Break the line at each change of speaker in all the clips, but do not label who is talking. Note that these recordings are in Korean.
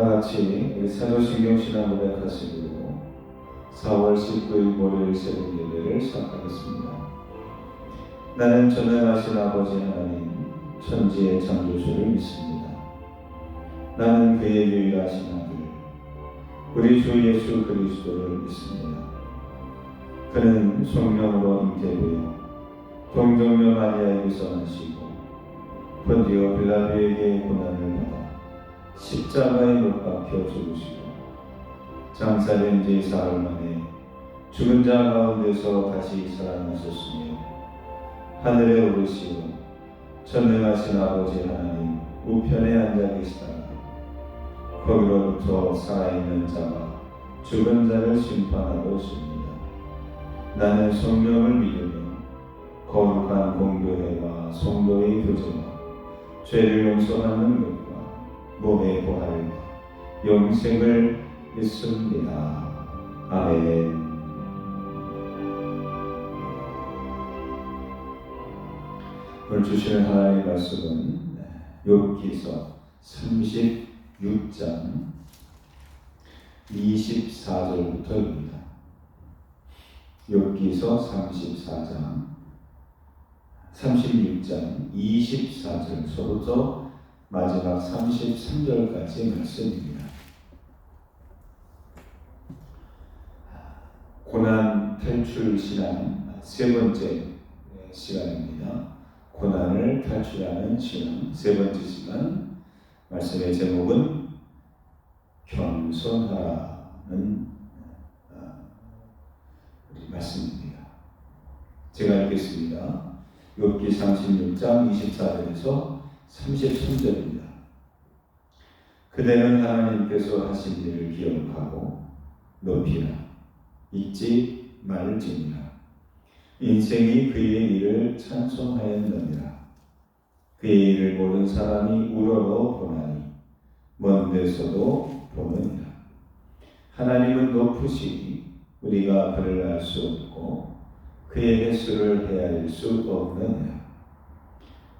다 같이 우리 사도신경 신앙 고백하시고 4월 19일 월요일 새벽 예배를 시작하겠습니다. 나는 전능하신 아버지 하나님 천지의 창조주를 믿습니다. 나는 그의 유일하신 아들 우리 주 예수 그리스도를 믿습니다. 그는 성령으로 잉태되어 동정녀 마리아에게서 나시고 본디오 빌라도에게 고난을 받아 십자가에 못 박혀 죽으시고 장사된 지 사흘 만에 죽은 자 가운데서 다시 살아나셨으며 하늘에 오르시고 전능하신 아버지 하나님 우편에 앉아 계시다가 거기로부터 살아있는 자가 죽은 자를 심판하고 오십니다. 나는 성령을 믿으며 거룩한 공교회와 성도의 교제와 죄를 용서하는 몸의 부활과 영생을 믿습니다. 아멘. 오늘 주시는 하나님의 말씀은 욥기서 36장 24절부터입니다. 욥기서 34장 36장 24절서부터 마지막 33절까지 말씀입니다. 고난 탈출 신앙 세 번째 시간입니다. 고난을 탈출하는 신앙 세 번째 시간 말씀의 제목은 겸손하라는 어, 말씀입니다. 제가 읽겠습니다. 욥기 36장 24절에서 33절입니다. 그대는 하나님께서 하신 일을 기억하고 높이라. 잊지 말지니라. 인생이 그의 일을 찬송하였느니라. 그의 일을 모든 사람이 우러러 보나니 먼 데서도 보느니라. 하나님은 높으시니 우리가 그를 알 수 없고 그의 횟수를 헤아릴 수 없느냐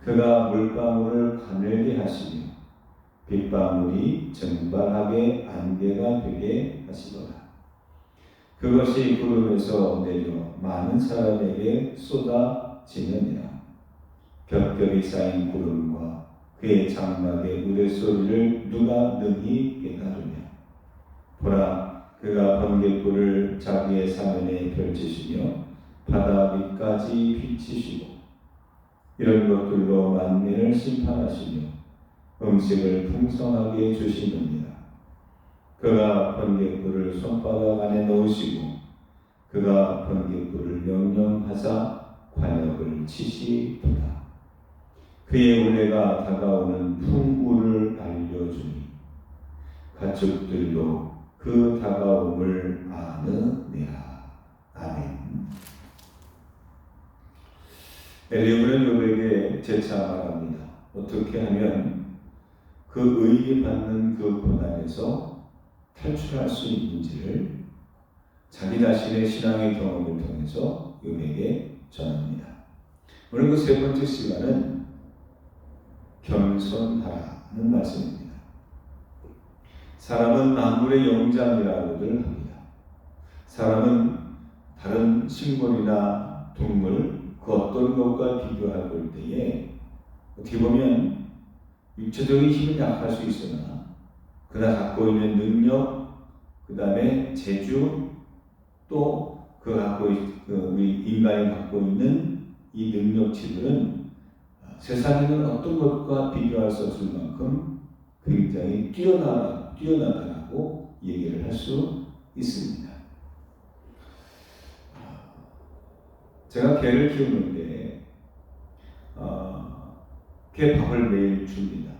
그가 물방울을 가늘게 하시며 빗방울이 증발하게 안개가 되게 하시더라. 그것이 구름에서 내려 많은 사람에게 쏟아지느니라. 겹겹이 쌓인 구름과 그의 장막의 우레소리를 누가 능히 깨달으냐? 보라 그가 번개불을 자기의 사면에 펼치시며 바다 밑까지 비치시고 이런 것들로 만민을 심판하시며 음식을 풍성하게 주시느니라. 그가 번개불을 손바닥 안에 넣으시고 그가 번개불을 명령하사 관역을 치시도다. 그의 은혜가 다가오는 풍우를 알려주니 가축들도 그 다가옴을 아느니라. 아멘. 엘리오는 요백에 재차 말합니다. 어떻게 하면 그 의에 받는 그 고난에서 탈출할 수 있는지를 자기 자신의 신앙의 경험을 통해서 요백에 전합니다. 오늘 그 세 번째 시간은 겸손하라는 말씀입니다. 사람은 만물의 영장이라고들 합니다. 사람은 다른 식물이나 동물 그 어떤 것과 비교해 볼 때에 어떻게 보면 육체적인 힘은 약할 수 있으나 그가 갖고 있는 능력, 그 다음에 재주, 또 그 갖고 있, 그 우리 인간이 갖고 있는 이 능력치들은 세상에는 어떤 것과 비교할 수 없을 만큼 굉장히 뛰어나 뛰어나다라고 얘기를 할 수 있습니다. 제가 개를 키우는데 어, 개 밥을 매일 줍니다.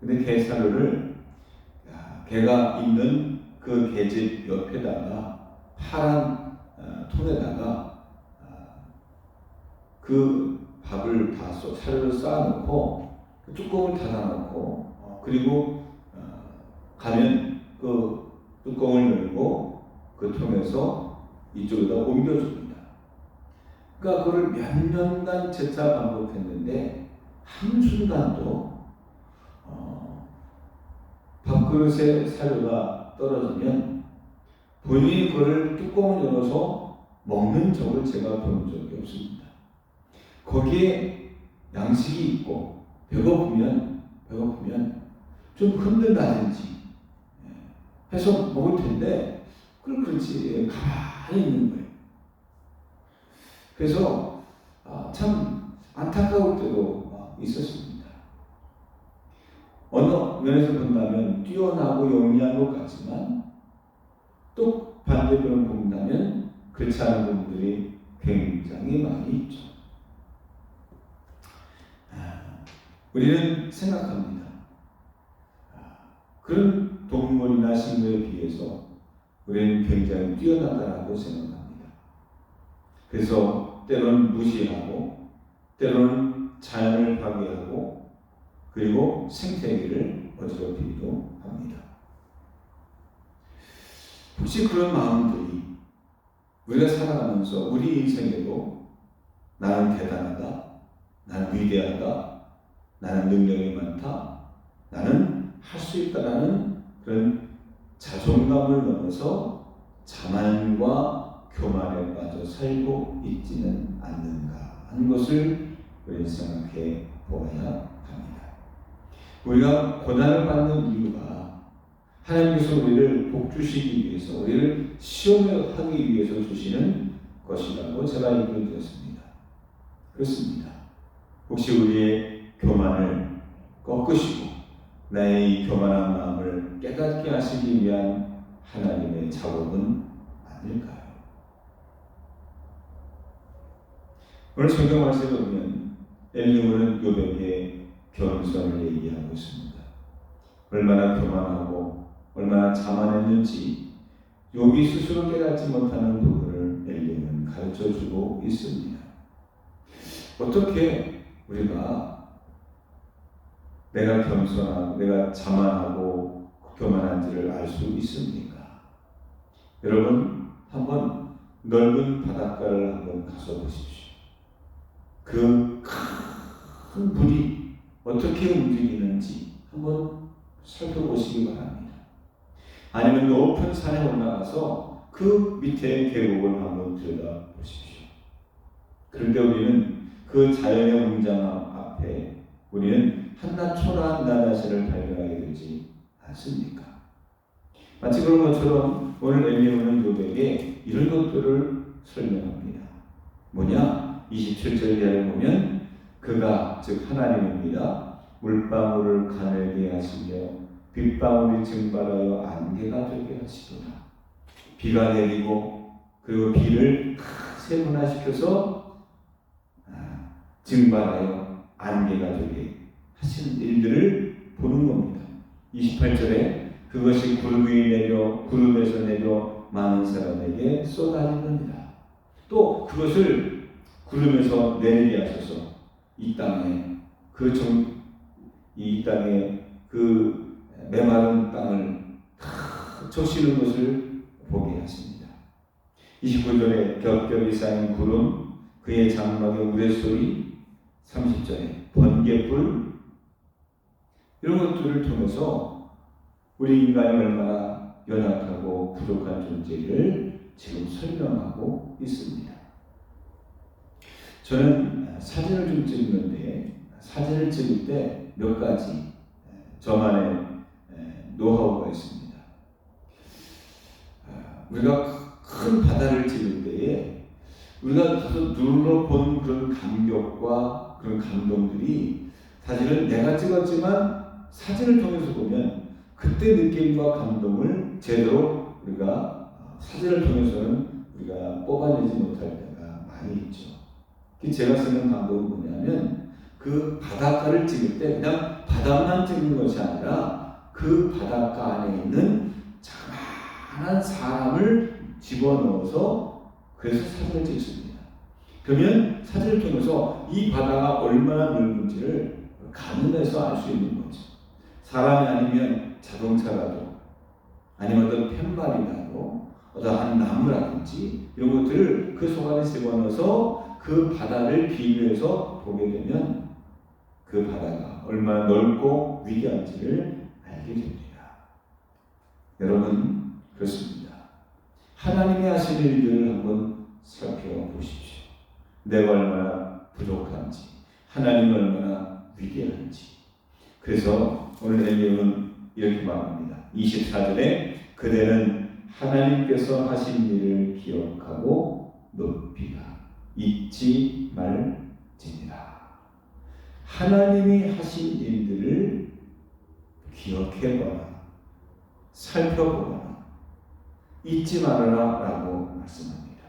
근데 개 사료를 개가 있는 그 개집 옆에다가 파란 어, 통에다가 어, 그 밥을 다 써, 사료를 쌓아놓고 그 뚜껑을 닫아놓고 어, 그리고 어, 가면 그 뚜껑을 열고 그 통에서 이쪽에다 옮겨줍니다. 그러니까 그걸 몇 년간 재차 반복했는데 한순간도 어, 밥 밥그릇에 사료가 떨어지면 본인이 그걸 뚜껑을 열어서 먹는 적을 제가 본 적이 없습니다. 거기에 양식이 있고 배고프면 배고프면 좀 흔들다든지 예, 해서 먹을 텐데 그걸 그렇지 가만히 있는 거예요. 그래서 아, 참 안타까울 때도 막 있었습니다. 어느 면에서 본다면 뛰어나고 영리한 것 같지만 또 반대편을 본다면 그렇지 않은 분들이 굉장히 많이 있죠. 아, 우리는 생각합니다. 아, 그런 동물이나 식물에 비해서 우리는 굉장히 뛰어나다라고 생각합니다. 그래서 때로는 무시하고 때로는 자연을 파괴하고 그리고 생태계를 어지럽히기도 합니다. 혹시 그런 마음들이 우리가 살아가면서 우리 인생에도 나는 대단하다, 나는 위대하다, 나는 능력이 많다, 나는 할 수 있다라는 그런 자존감을 넘어서 자만과 교만에 빠져 살고 있지는 않는가 하는 것을 우리는 생각해 보아야 합니다. 우리가 고난을 받는 이유가 하나님께서 우리를 복주시기 위해서 우리를 시험하기 위해서 주시는 것이라고 제가 읽어드렸습니다. 그렇습니다. 혹시 우리의 교만을 꺾으시고 나의 이 교만한 마음을 깨닫게 하시기 위한 하나님의 작업은 아닐까요? 오늘 성경 말씀에 보면 엘리후는 요백의 겸손을 얘기하고 있습니다. 얼마나 교만하고 얼마나 자만했는지 요비 스스로 깨닫지 못하는 부분을 엘리후는 가르쳐주고 있습니다. 어떻게 우리가 내가 겸손하고 내가 자만하고 교만한지를 알 수 있습니까? 여러분 한번 넓은 바닷가를 한번 가서 보십시오. 그 큰 물이 어떻게 움직이는지 한번 살펴보시기 바랍니다. 아니면 높은 산에 올라가서 그 밑에 계곡을 한번 들여다 보십시오. 그런데 우리는 그 자연의 웅장함 앞에 우리는 한낱 초라한 나 자신을 발견하게 되지 않습니까? 마치 그런 것처럼 오늘 엘리오는 요백에 이런 것들을 설명합니다. 뭐냐? 27절 이하를 보면 그가 즉 하나님입니다. 물방울을 가늘게 하시며 빗방울이 증발하여 안개가 되게 하시도다. 비가 내리고 그리고 비를 세분화시켜서 아, 증발하여 안개가 되게 하시는 일들을 보는 겁니다. 28절에 그것이 구름 위에 내려 구름에서 내려 많은 사람에게 쏟아지느니라. 또 그것을 구름에서 내리게 하셔서 이 땅에 그 정, 이 땅에 그 메마른 땅을 다 적시는 것을 보게 하십니다. 29절에 겹겹이 쌓인 구름, 그의 장막의 우레소리, 30절에 번개불, 이런 것들을 통해서 우리 인간이 얼마나 연약하고 부족한 존재를 지금 설명하고 있습니다. 저는 사진을 좀 찍는데 사진을 찍을 때 몇 가지 저만의 노하우가 있습니다. 우리가 큰 바다를 찍을 때에 우리가 가서 눌러본 그런 감격과 그런 감동들이 사실은 내가 찍었지만 사진을 통해서 보면 그때 느낌과 감동을 제대로 우리가 사진을 통해서는 우리가 뽑아내지 못할 때가 많이 있죠. 제가 쓰는 방법은 뭐냐면 그 바닷가를 찍을 때 그냥 바닥만 찍는 것이 아니라 그 바닷가 안에 있는 자만한 사람을 집어넣어서 그래서 사진을 찍습니다. 그러면 사진을 통해서 이 바다가 얼마나 넓은지를 가늠해서 알 수 있는 거죠. 사람이 아니면 자동차라도 아니면 어떤 팻말이라도 어떠한 나무라든지 이런 것들을 그 속 안에 집어넣어서 그 바다를 비교해서 보게 되면 그 바다가 얼마나 넓고 위대한지를 알게 됩니다. 여러분 그렇습니다. 하나님이 하신 일들을 한번 살펴보십시오. 내가 얼마나 부족한지, 하나님 얼마나 위대한지. 그래서 오늘 엘리오는 이렇게 말합니다. 24절에 그대는 하나님께서 하신 일을 기억하고 높이라. 잊지 말지니라. 하나님이 하신 일들을 기억해봐라. 살펴보라. 잊지 말아라. 라고 말씀합니다.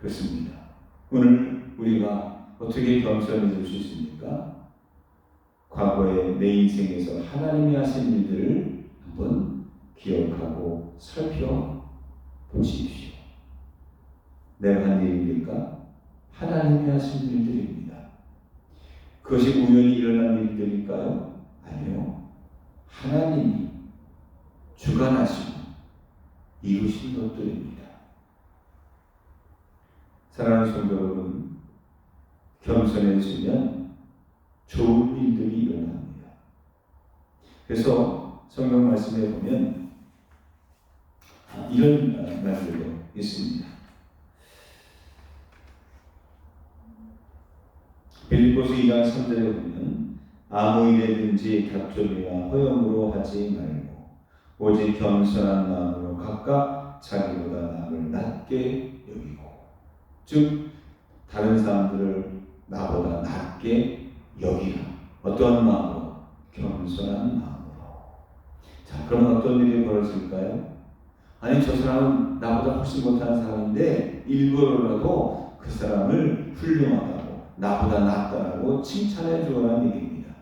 그렇습니다. 오늘 우리가 어떻게 겸손해질 수 있습니까? 과거에 내 인생에서 하나님이 하신 일들을 한번 기억하고 살펴보십시오. 내가 한 일입니까? 하나님이 하신 일들입니다. 그것이 우연히 일어난 일들일까요? 아니요. 하나님이 주관하시고 이루신 것들입니다. 사랑하는 성도 여러분, 겸손해지면 좋은 일들이 일어납니다. 그래서 성경 말씀에 보면 이런 말들도 있습니다. 빌립보서 2장 3절에 보면 아무 일에든지 격조이나 허용으로 하지 말고 오직 겸손한 마음으로 각각 자기보다 남을 낮게 여기고 즉 다른 사람들을 나보다 낮게 여기라. 어떠한 마음으로? 겸손한 마음으로. 자 그럼 어떤 일이 벌어질까요? 아니 저 사람은 나보다 훨씬 못하는 사람인데 일부러라도 그 사람을 훌륭하다고 나보다 낫다라고 칭찬해 주라는 얘기입니다.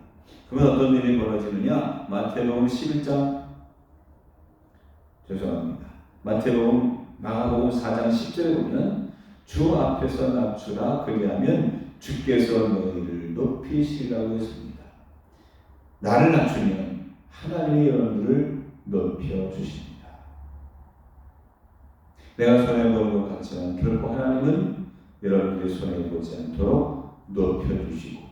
그러면 어떤 일이 벌어지느냐? 마태복음 11장 죄송합니다. 마태복음 마가복음 4장 10절에 보면 주 앞에서 낮추라 그리하면 주께서 너희를 높이시라고 했습니다. 나를 낮추면 하나님이 여러분들을 높여 주십니다. 내가 손해 보는 것 같지만 결코 하나님은 여러분들의 손해 보지 않도록 높여 주시고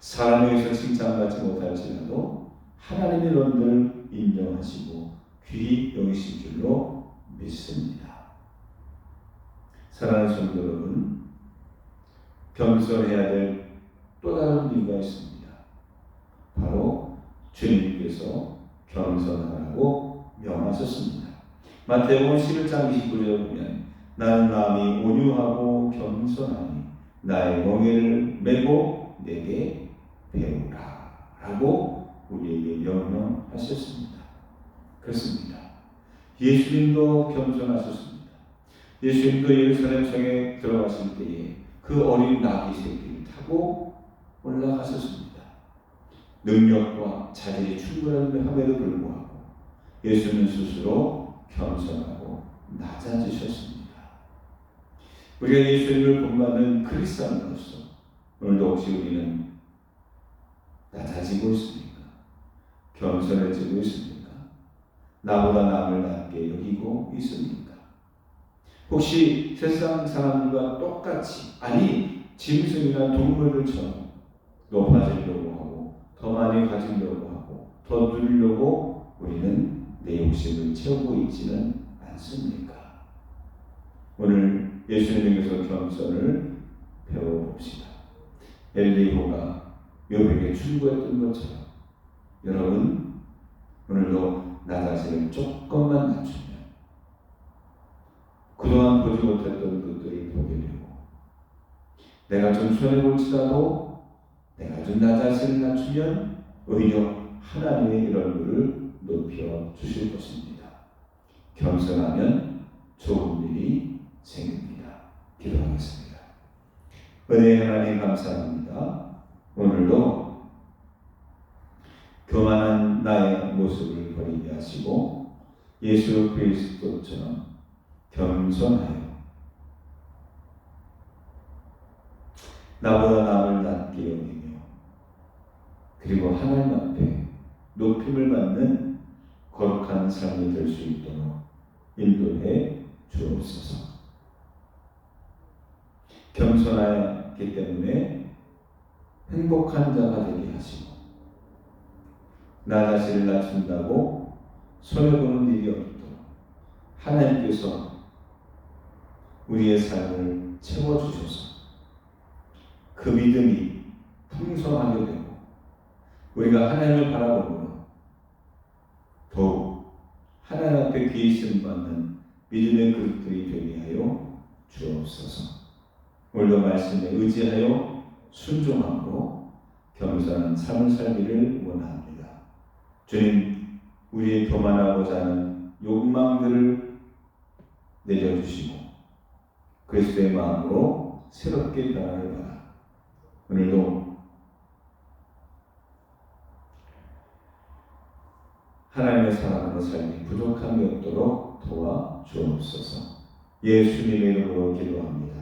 사람에게서 칭찬받지 못할지라도 하나님이 여러분들을 인정하시고 귀히 여기신 줄로 믿습니다. 사랑하는 성도 여러분, 겸손해야 될 또 다른 이유가 있습니다. 바로 주님께서 겸손하라고 명하셨습니다. 마태복음 11장 29절에 보면 나는 마음이 온유하고 겸손하니 나의 멍에를 메고 내게 배우라 라고 우리에게 명령하셨습니다. 그렇습니다. 예수님도 겸손하셨습니다. 예수님도 예루살렘 성에 들어갔을 때에 그 어린 나귀 새끼를 타고 올라가셨습니다. 능력과 자질이 충분함에도 불구하고 예수는 스스로 겸손하고 낮아지셨습니다. 우리가 예수님을 본받는 크리스천으로서 오늘도 혹시 우리는 낮아지고 있습니까? 겸손해지고 있습니까? 나보다 남을 낮게 여기고 있습니까? 혹시 세상 사람과 똑같이 아니 짐승이나 동물들처럼 높아지려고 하고 더 많이 가지려고 하고 더 누리려고 우리는 내 욕심을 채우고 있지는 않습니까? 오늘 예수님에게서 겸손을 배워봅시다. 엘리호가 요백에 충고했던 것처럼 여러분 오늘도 나 자신을 조금만 낮추면 그동안 보지 못했던 것들을 보게 되고 내가 좀 손해볼지라도 내가 좀 나 자신을 낮추면 오히려 하나님의 얼굴을 높여 주실 것입니다. 겸손하면 좋은 일이 생깁니다. 기도하겠습니다. 은혜 하나님 감사합니다. 오늘도 교만한 나의 모습을 버리게 하시고 예수 그리스도처럼 겸손하여 나보다 남을 낮게 여기며 그리고 하나님 앞에 높임을 받는 거룩한 삶이 될 수 있도록 인도해 주옵소서. 겸손하였기 때문에 행복한 자가 되게 하시고 나 자신을 낮춘다고 손해보는 일이 없도록 하나님께서 우리의 삶을 채워주셔서 그 믿음이 풍성하게 되고 우리가 하나님을 바라보므로 더욱 하나님 앞에 귀의심 받는 믿음의 그릇들이 되게 하여 주옵소서. 오늘도 말씀에 의지하여 순종하고 겸손한 삶을 살기를 원합니다. 주님, 우리의 교만하고자 하는 욕망들을 내려주시고 그리스도의 마음으로 새롭게 변화를 받아 오늘도 하나님의 사랑으로 살기 부족함이 없도록 도와 주옵소서. 예수님의 이름으로 기도합니다.